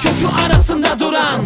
kötü arasında duran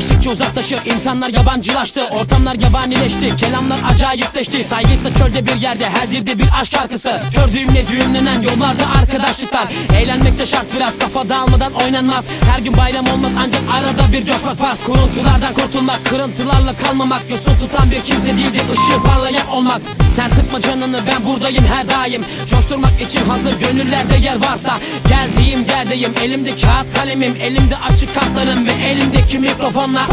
duran Uzaklaştıkça uzaklaşır insanlar yabancılaştı. Ortamlar yabanileşti kelamlar acayipleşti. Saygıysa çölde bir yerde her dilde bir aşk şarkısı. Kör düğümle düğümlenen yollarda arkadaşlıklar. Eğlenmek de şart biraz kafa dağılmadan oynanmaz. Her gün bayram olmaz ancak arada bir coşmak farz. Kuruntulardan kurtulmak kırıntılarla kalmamak. Yosun tutan bir kimse değildir ışığı parlayan olmak. Sen sıkma canını ben buradayım her daim. Coşturmak için hazır gönüllerde yer varsa. Geldiğim yerdeyim elimde kağıt kalemim Elimde açık kartlarım ve elimdeki